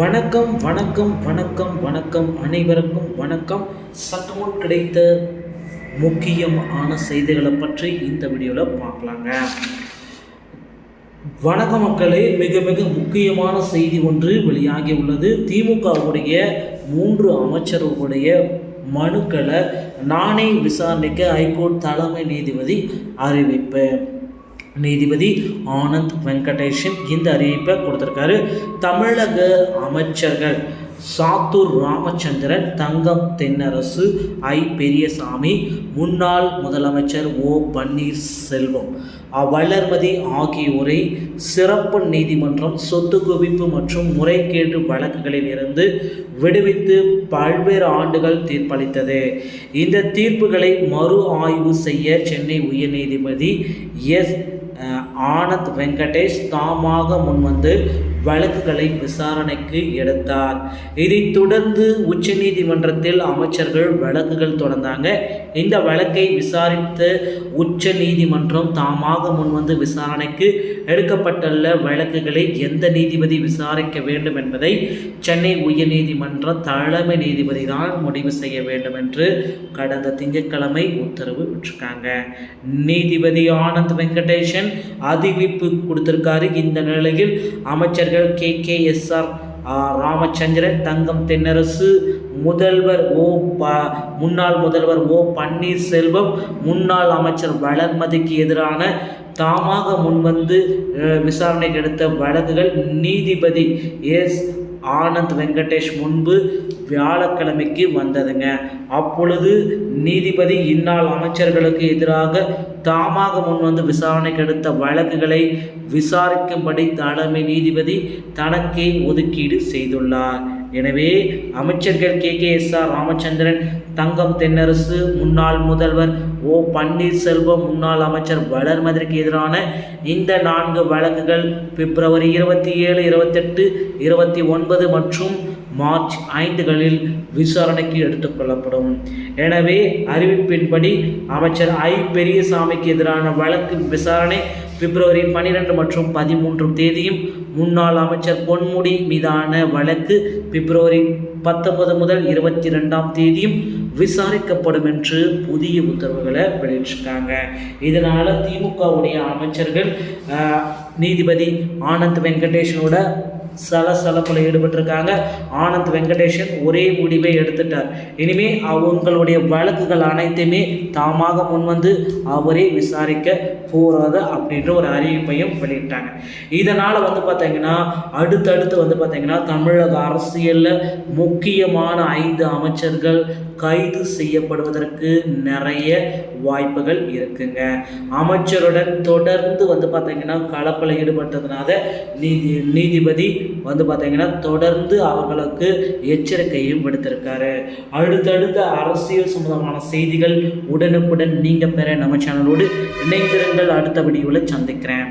வணக்கம் வணக்கம் வணக்கம் வணக்கம். அனைவருக்கும் வணக்கம். சற்றுமுன் கிடைத்த முக்கியமான செய்திகளை பற்றி இந்த வீடியோவில் பார்க்கலாங்க. வணக்க மக்களே. மிக மிக முக்கியமான செய்தி ஒன்று வெளியாகி உள்ளது. திமுகவுடைய மூன்று அமைச்சர்களுடைய மனுக்களை நானே விசாரணைக்கு ஹைகோர்ட் தலைமை நீதிபதி அறிவிப்பு. நீதிபதி ஆனந்த் வெங்கடேஷன் இந்த அறிவிப்பை கொடுத்துருக்காரு. தமிழக அமைச்சர்கள் சாத்தூர் ராமச்சந்திரன் தங்கம் தென்னரசு ஐ. பெரியசாமி முன்னாள் முதலமைச்சர் ஓ. பன்னீர்செல்வம் வளர்மதி ஆகியோரை சிறப்பு நீதிமன்றம் சொத்து குவிப்பு மற்றும் முறைகேடு வழக்குகளில் இருந்து விடுவித்து பல்வேறு ஆண்டுகள் தீர்ப்பளித்தது. இந்த தீர்ப்புகளை மறு ஆய்வு செய்ய சென்னை உயர்நீதிபதி எஸ். ஆனந்த் வெங்கடேஷ் தாமாக முன்வந்து வழக்குகளை விசாரணைக்கு எடுத்தார். இதைத் தொடர்ந்து உச்சநீதிமன்றத்தில் அமைச்சர்கள் வழக்குகள் தொடர்ந்தாங்க. இந்த வழக்கை விசாரித்த உச்ச நீதிமன்றம் தாமாக முன்வந்து விசாரணைக்கு எடுக்கப்பட்டுள்ள வழக்குகளை எந்த நீதிபதி விசாரிக்க வேண்டும் என்பதை சென்னை உயர்நீதிமன்ற தலைமை நீதிபதி தான் முடிவு செய்ய வேண்டும் என்று கடந்த திங்கட்கிழமை உத்தரவு விட்டுருக்காங்க. நீதிபதி ஆனந்த் வெங்கடேஷன் அறிவிப்பு கொடுத்திருக்காரு. இந்த நிலையில் அமைச்சர் அமைச்சர்கள் K. K. S. R. Ramachandran Thangam Thennarasu முதல்வர் ஓ. ப முன்னாள் முதல்வர் ஓ. பன்னீர்செல்வம் முன்னாள் அமைச்சர் வளர்மதிக்கு எதிரான தாமாக முன்வந்து விசாரணைக்கு எடுத்த வழக்குகள் நீதிபதி எஸ். ஆனந்த் வெங்கடேஷ் முன்பு வியாழக்கிழமைக்கு வந்ததுங்க. அப்பொழுது நீதிபதி இந்நாள் அமைச்சர்களுக்கு எதிராக தாமாக முன்வந்து விசாரணைக்கு எடுத்த வழக்குகளை விசாரிக்கும்படி தலைமை நீதிபதி தனக்கே ஒதுக்கீடு செய்துள்ளார். எனவே அமைச்சர்கள் K K S R Ramachandran Thangam Thennarasu முன்னாள் முதல்வர் ஓ பன்னீர்செல்வம் முன்னாள் அமைச்சர் வளர்மதிற்கு எதிரான இந்த நான்கு வழக்குகள் பிப்ரவரி இருபத்தி ஏழு இருபத்தெட்டு இருபத்தி ஒன்பது மற்றும் மார்ச் ஐந்துகளில் விசாரணைக்கு எடுத்துக்கொள்ளப்படும் எனவே அறிவிப்பின்படி அமைச்சர் ஐ. பெரியசாமிக்கு எதிரான வழக்கு விசாரணை பிப்ரவரி பன்னிரெண்டு மற்றும் பதிமூன்றாம் தேதியும் முன்னாள் அமைச்சர் பொன்முடி மீதான வழக்கு பிப்ரவரி பத்தொன்பது முதல் இருபத்தி ரெண்டாம் தேதியும் விசாரிக்கப்படும் என்று புதிய உத்தரவுகளை வெளியிட்டிருக்காங்க. இதனால் திமுகவுடைய அமைச்சர்கள் நீதிபதி ஆனந்த் வெங்கடேஷனோட சலசலப்பில் ஈடுபட்டிருக்காங்க. ஆனந்த் வெங்கடேஷன் ஒரே முடிவை எடுத்துட்டார். இனிமே அவங்களுடைய வழக்குகள் அனைத்தையுமே தாமாக முன்வந்து அவரே விசாரிக்க போகிறது அப்படின்ற ஒரு அறிவிப்பையும் வெளியிட்டாங்க. இதனால் வந்து பார்த்தீங்கன்னா அடுத்தடுத்து வந்து பார்த்தீங்கன்னா தமிழக அரசியலில் முக்கியமான ஐந்து அமைச்சர்கள் கைது செய்யப்படுவதற்கு நிறைய வாய்ப்புகள் இருக்குங்க. அமைச்சருடன் தொடர்ந்து வந்து பார்த்தீங்கன்னா கலப்பில் ஈடுபட்டதுனால நீதி நீதிபதி வந்து பார்த்தீங்கன்னா தொடர்ந்து அவர்களுக்கு எச்சரிக்கையும் விடுத்திருக்காரு. அடுத்தடுத்த அரசியல் சம்பந்தமான செய்திகள் உடனுக்குடன் நீங்கள் பெற நம்ம சேனலோடு இணைந்திருங்கள். அடுத்த வீடியோவில் சந்திக்கிறேன்.